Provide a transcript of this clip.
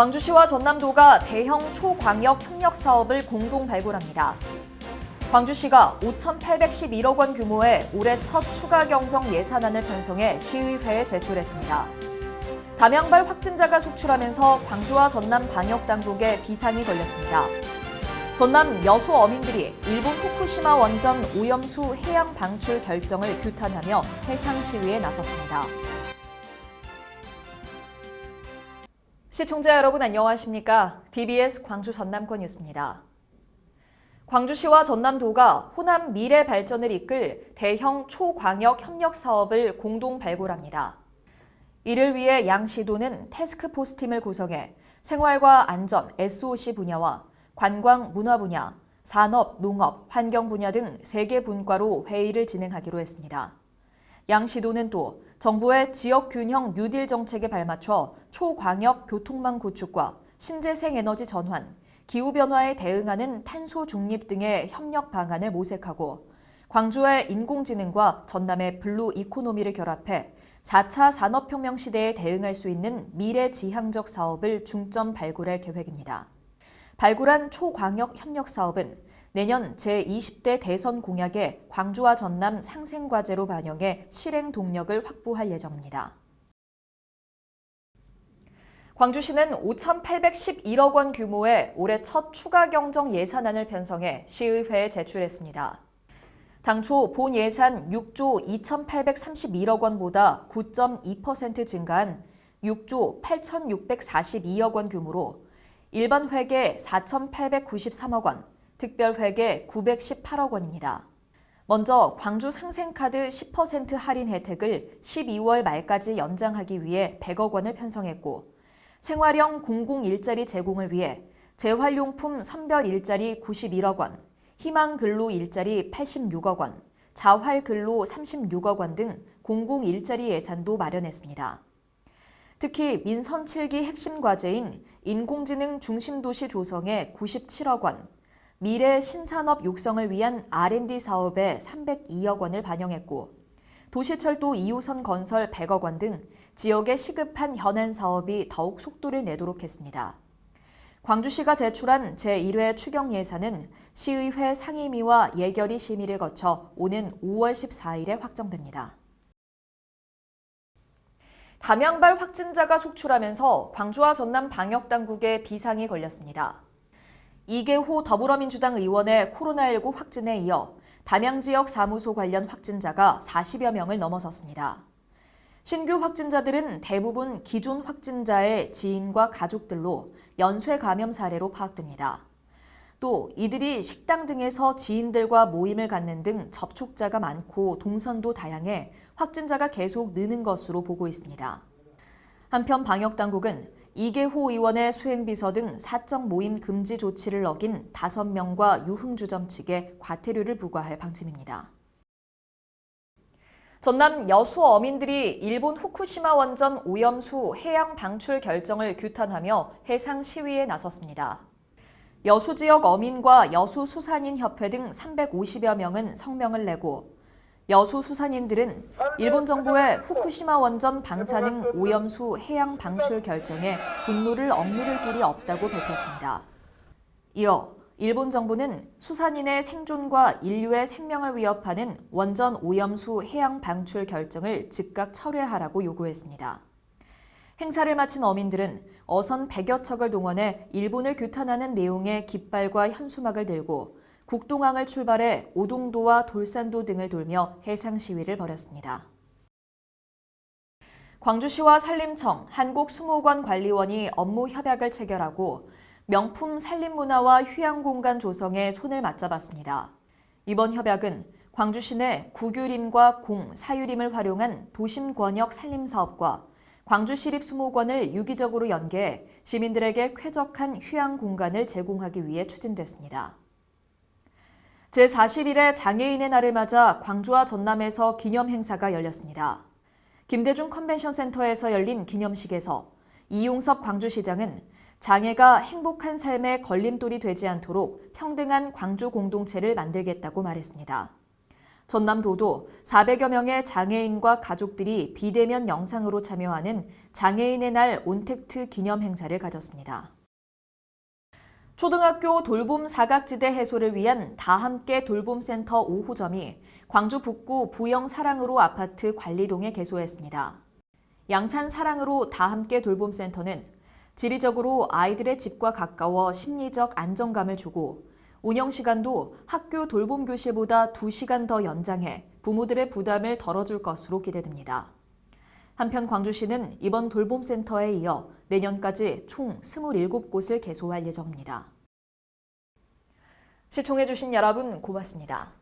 광주시와 전남도가 대형 초광역 협력 사업을 공동 발굴합니다. 광주시가 5,811억 원 규모의 올해 첫 추가 경정 예산안을 편성해 시의회에 제출했습니다. 담양발 확진자가 속출하면서 광주와 전남 방역 당국에 비상이 걸렸습니다. 전남 여수 어민들이 일본 후쿠시마 원전 오염수 해양 방출 결정을 규탄하며 해상 시위에 나섰습니다. 시청자 여러분 안녕하십니까? DBS 광주 전남권 뉴스입니다. 광주시와 전남도가 호남 미래 발전을 이끌 대형 초광역 협력 사업을 공동 발굴합니다. 이를 위해 양 시도는 태스크포스 팀을 구성해 생활과 안전, SOC 분야와 관광, 문화 분야, 산업, 농업, 환경 분야 등세개 분과로 회의를 진행하기로 했습니다. 양 시도는 또 정부의 지역 균형 뉴딜 정책에 발맞춰 초광역 교통망 구축과 신재생 에너지 전환, 기후 변화에 대응하는 탄소 중립 등의 협력 방안을 모색하고 광주의 인공지능과 전남의 블루 이코노미를 결합해 4차 산업혁명 시대에 대응할 수 있는 미래 지향적 사업을 중점 발굴할 계획입니다. 발굴한 초광역 협력 사업은 내년 제20대 대선 공약에 광주와 전남 상생과제로 반영해 실행 동력을 확보할 예정입니다. 광주시는 5,811억 원 규모의 올해 첫 추가 경정 예산안을 편성해 시의회에 제출했습니다. 당초 본 예산 6조 2,831억 원보다 9.2% 증가한 6조 8,642억 원 규모로 일반 회계 4,893억 원, 특별 회계 918억 원입니다. 먼저 광주 상생카드 10% 할인 혜택을 12월 말까지 연장하기 위해 100억 원을 편성했고 생활형 공공 일자리 제공을 위해 재활용품 선별 일자리 91억 원, 희망 근로 일자리 86억 원, 자활 근로 36억 원 등 공공 일자리 예산도 마련했습니다. 특히 민선 7기 핵심 과제인 인공지능 중심 도시 조성에 97억 원, 미래 신산업 육성을 위한 R&D 사업에 302억 원을 반영했고 도시철도 2호선 건설 100억 원 등 지역에 시급한 현안 사업이 더욱 속도를 내도록 했습니다. 광주시가 제출한 제1회 추경 예산은 시의회 상임위와 예결위 심의를 거쳐 오는 5월 14일에 확정됩니다. 담양발 확진자가 속출하면서 광주와 전남 방역 당국에 비상이 걸렸습니다. 이계호 더불어민주당 의원의 코로나19 확진에 이어 담양 지역 사무소 관련 확진자가 40여 명을 넘어섰습니다. 신규 확진자들은 대부분 기존 확진자의 지인과 가족들로 연쇄 감염 사례로 파악됩니다. 또 이들이 식당 등에서 지인들과 모임을 갖는 등 접촉자가 많고 동선도 다양해 확진자가 계속 느는 것으로 보고 있습니다. 한편 방역 당국은 이계호 의원의 수행비서 등 사적 모임 금지 조치를 어긴 5명과 유흥주점 측에 과태료를 부과할 방침입니다. 전남 여수 어민들이 일본 후쿠시마 원전 오염수 해양 방출 결정을 규탄하며 해상 시위에 나섰습니다. 여수 지역 어민과 여수 수산인 협회 등 350여 명은 성명을 내고 여수 수산인들은 일본 정부의 후쿠시마 원전 방사능 오염수 해양 방출 결정에 분노를 억누를 길이 없다고 밝혔습니다. 이어 일본 정부는 수산인의 생존과 인류의 생명을 위협하는 원전 오염수 해양 방출 결정을 즉각 철회하라고 요구했습니다. 행사를 마친 어민들은 어선 100여 척을 동원해 일본을 규탄하는 내용의 깃발과 현수막을 들고 국동항을 출발해 오동도와 돌산도 등을 돌며 해상 시위를 벌였습니다. 광주시와 산림청, 한국수목원 관리원이 업무 협약을 체결하고 명품 산림문화와 휴양공간 조성에 손을 맞잡았습니다. 이번 협약은 광주시 내 구규림과 공, 사유림을 활용한 도심권역 산림사업과 광주시립수목원을 유기적으로 연계해 시민들에게 쾌적한 휴양 공간을 제공하기 위해 추진됐습니다. 제41회 장애인의 날을 맞아 광주와 전남에서 기념 행사가 열렸습니다. 김대중 컨벤션 센터에서 열린 기념식에서 이용섭 광주시장은 장애가 행복한 삶의 걸림돌이 되지 않도록 평등한 광주 공동체를 만들겠다고 말했습니다. 전남도도 400여 명의 장애인과 가족들이 비대면 영상으로 참여하는 장애인의 날 온택트 기념 행사를 가졌습니다. 초등학교 돌봄 사각지대 해소를 위한 다함께 돌봄센터 5호점이 광주 북구 부영 사랑으로 아파트 관리동에 개소했습니다. 양산 사랑으로 다함께 돌봄센터는 지리적으로 아이들의 집과 가까워 심리적 안정감을 주고 운영 시간도 학교 돌봄 교실보다 2시간 더 연장해 부모들의 부담을 덜어줄 것으로 기대됩니다. 한편 광주시는 이번 돌봄센터에 이어 내년까지 총 27곳을 개소할 예정입니다. 시청해주신 여러분 고맙습니다.